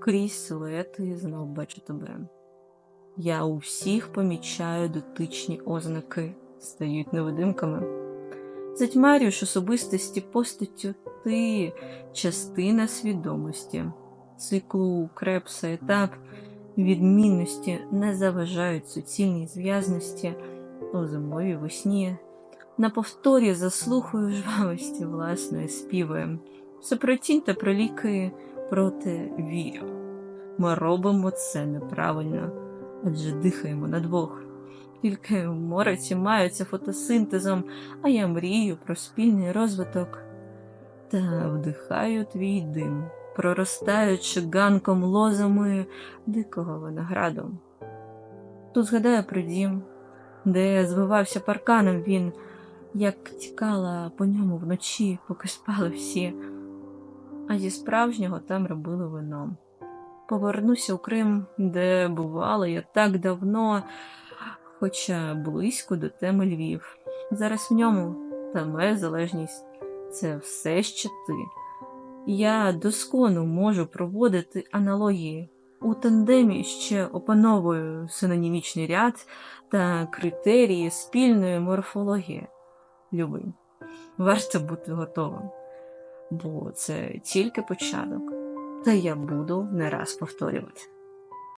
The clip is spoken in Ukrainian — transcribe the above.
Крізь силуети знов бачу тебе. Я у всіх помічаю дотичні ознаки, стають невидимками. Затьмарюєш особистості постаттю ти частина свідомості, циклу крепса, етап відмінності не заважають суцільній зв'язності у зимовій весні. На повторі заслухаю жвавості власної співи. Супротінь та проліки проти вірю. Ми робимо це неправильно, адже дихаємо на двох. Тільки мороці маються фотосинтезом, а я мрію про спільний розвиток. Та вдихаю твій дим, проростаючи ганком лозами дикого винограду. Тут згадаю про дім, де звивався парканом він, як тікала по ньому вночі, поки спали всі, а зі справжнього там робили вино. Повернуся у Крим, де бувала я так давно, хоча близько до теми Львів. Зараз в ньому та моя залежність це все ще ти. Я доскону можу проводити аналогії. У тандемі ще опановую синонімічний ряд та критерії спільної морфології. Любий, варто бути готовим, бо це тільки початок, та я буду не раз повторювати.